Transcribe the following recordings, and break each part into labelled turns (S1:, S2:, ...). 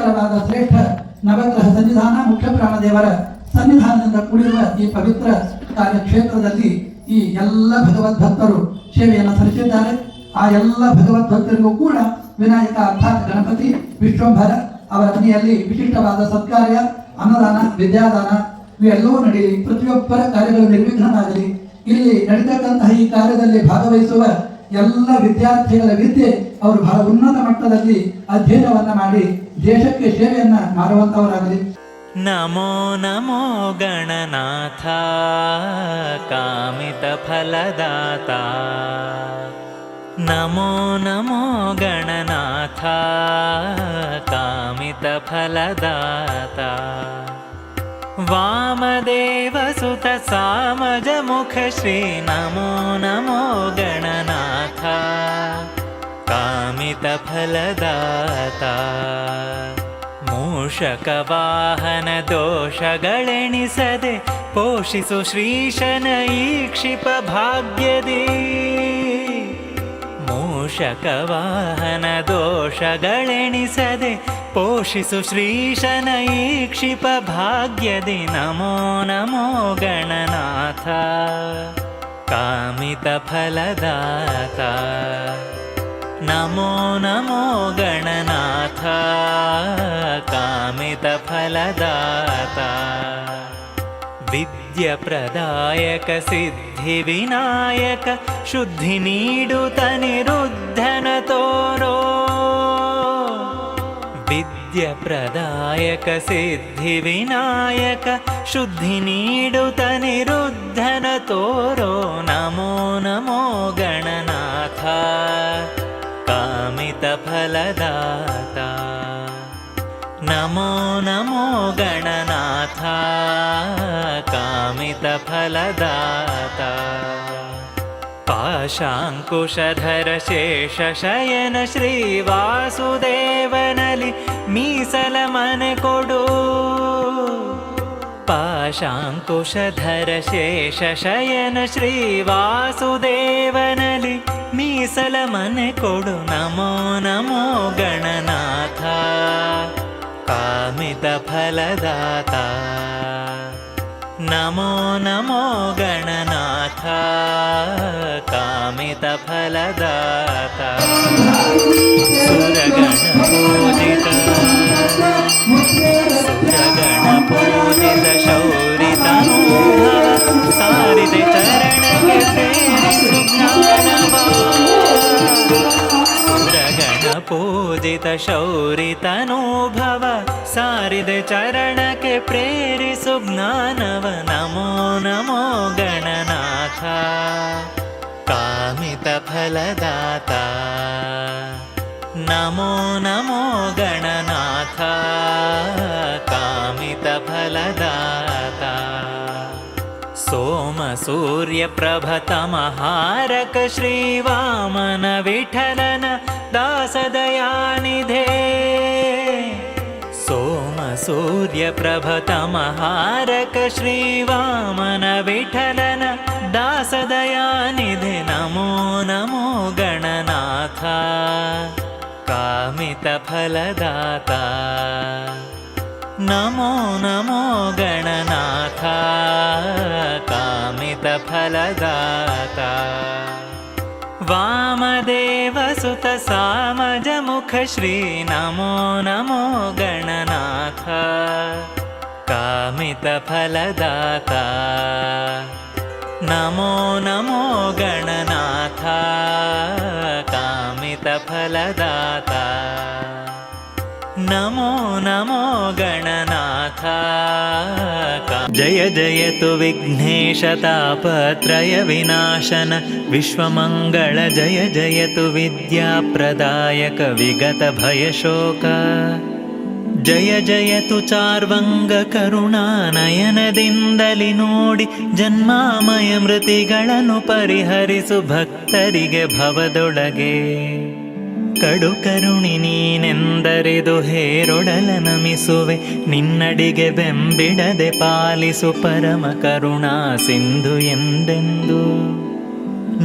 S1: ಮಂಗಳಕರವಾದ ಶ್ರೇಷ್ಠ ನವಗ್ರಹ ಸನ್ನಿಧಾನ ಮುಖ್ಯ ಪ್ರಾಣದೇವರ ಸನ್ನಿಧಾನದಿಂದ ಕೂಡಿರುವ ಈ ಪವಿತ್ರ ಕಾರ್ಯಕ್ಷೇತ್ರದಲ್ಲಿ ಈ ಎಲ್ಲ ಭಗವದ್ಭಕ್ತರು ಸೇವೆಯನ್ನು ಸಲ್ಲಿಸಿದ್ದಾರೆ. ಆ ಎಲ್ಲ ಭಗವದ್ಭಕ್ತರಿಗೂ ಕೂಡ ವಿನಾಯಕ ಅರ್ಥಾತ್ ಗಣಪತಿ ವಿಶ್ವಂಭರ ಅವರ ಮನೆಯಲ್ಲಿ ವಿಶಿಷ್ಟವಾದ ಸತ್ಕಾರ್ಯ, ಅನ್ನದಾನ, ವಿದ್ಯಾದಾನ, ಇವೆಲ್ಲವೂ ನಡೆಯಲಿ. ಪ್ರತಿಯೊಬ್ಬರ ಕಾರ್ಯಗಳು ನಿರ್ವಿಘ್ನವಾಗಲಿ. ಇಲ್ಲಿ ನಡೆತಕ್ಕಂತಹ ಈ ಕಾರ್ಯದಲ್ಲಿ ಭಾಗವಹಿಸುವ ಎಲ್ಲ ವಿದ್ಯಾರ್ಥಿಗಳ ವಿದ್ಯೆ ಅವರು ಬಹಳ ಉನ್ನತ ಮಟ್ಟದಲ್ಲಿ ಅಧ್ಯಯನವನ್ನು ಮಾಡಿ ದೇಶಕ್ಕೆ ಸೇವೆಯನ್ನ ಮಾಡುವಂತವರಾಗಲಿ
S2: नमो नमो गणनाथ कामितफलदाता नमो नमो गणनाथ कामितफलदाता वामदेवसुत सामजमुख श्री नमो नमो गणनाथ कामितफलदाता ಮೂಷಕವಾಹನ ದೋಷಗಳೆಣಿಸದೆ ಪೋಷಿಸು ಶ್ರೀಶನ ಈಕ್ಷಿಪ ಭಾಗ್ಯದಿ ಮೂಷಕವಾಹನ ದೋಷಗಳೆಣಿಸದೆ ಪೋಷಿಸು ಶ್ರೀಶನ ಈಕ್ಷಿಪ ಭಾಗ್ಯದಿ ನಮೋ ನಮೋ ಗಣನಾಥ ಕಾಮಿತ ಫಲದಾತ नमो नमो गणनाथ कामितफलदाता विद्यप्रदायक सिद्धिविनायक शुद्धिनीडुतनिरुद्धनतोरो विद्यप्रदायक सिद्धिविनायक शुद्धिनीडुतनिरुद्धनतोरो नमो नमो गणनाथ कामितफलदाता नमो नमो गणनाथ कामितफलदाता पाशाङ्कुशधर शेषशयन श्रीवासुदेवनलि मीसलमने कोडु पाशाङ्कुशधर शेषशयन ಪಾಲಿಸಲ ಮನೆ ಕೊಡು ನಮೋ ನಮೋ ಗಣನಾಥ ಕಾಮಿತ ಫಲದಾತ ನಮೋ ನಮೋ ಗಣನಾಥ ಕಾಮಿತ ಫಲದಾತ ಸುರಗಣ ಪೂಜಿತ ಸುರಗಣ ಪೂಜಿತ ಶೌರಿತನೂ ಸಾರಿದೆ ಚರಣಕ್ಕೆ ಸೇರಿ ಸುಜ್ಞಾನ जित शौरितनोभव सारि चरण के प्रेरि सुज्ञानव नमो नमो गणनाथ। कामित फलदाता नमो नमो गणनाथ। कामित फलदाता सोम सूर्यप्रभतमहारक श्रीवामन विठलन दासदयानिधे। सोम सूर्यप्रभतमहारक श्रीवामन विठलन दासदयानिधे। नमो नमो गणनाथ। कामितफलदाता। नमो नमो गणनाथ। कामितफलदाता वामदेवसुत सामजमुख श्री नमो नमो गणनाथ कामितफलदाता। नमो नमो गणनाथ कामितफलदाता। नमो नमो गणनाथ जय जयतु विघ्नेशतापत्रयविनाशन विश्वमङ्गल जय जयतु विद्याप्रदायक विगतभयशोक ಜಯ ಜಯತು ಚಾರ್ವಂಗ ಕರುಣಾನಯನದಿಂದಲಿ ನೋಡಿ ಜನ್ಮಾಮಯ ಮೃತಿಗಳನ್ನು ಪರಿಹರಿಸು ಭಕ್ತರಿಗೆ ಭವದೊಳಗೆ ಕಡು ಕರುಣಿ ನೀನೆಂದರಿದು ಹೇರೊಡಲ ನಮಿಸುವೆ. ನಿನ್ನಡಿಗೆ ಬೆಂಬಿಡದೆ ಪಾಲಿಸು ಪರಮ ಕರುಣಾ ಸಿಂಧು ಎಂದೆಂದು.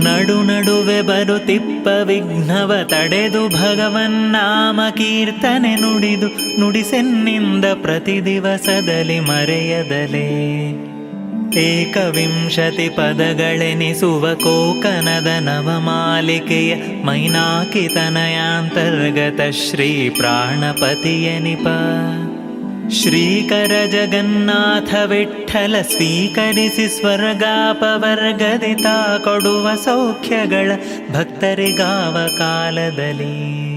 S2: ನಡು ನಡುವೆ ಬರುತ್ತಿಪ್ಪ ವಿಘ್ನವ ತಡೆದು ಭಗವನ್ನಾಮ ಕೀರ್ತನೆ ನುಡಿದು ನುಡಿಸೆನ್ನಿಂದ ಪ್ರತಿ ದಿವಸದಲ್ಲಿ ಮರೆಯದಲೇ. ಏಕವಿಂಶತಿ ಪದಗಳೆನಿಸುವ ಕೋಕನದ ನವಮಾಲಿಕೆಯ ಮೈನಾಕಿತನಯಾಂತರ್ಗತ ಶ್ರೀ ಪ್ರಾಣಪತಿಯನಿಪ. ಶ್ರೀಕರ ಜಗನ್ನಾಥ ವಿಠಲ ಸ್ವೀಕರಿಸಿ ಸ್ವರ್ಗಾಪವರ್ಗದಿತ ಕೊಡುವ ಸೌಖ್ಯಗಳ ಭಕ್ತರಿಗಾವ ಕಾಲದಲ್ಲಿ.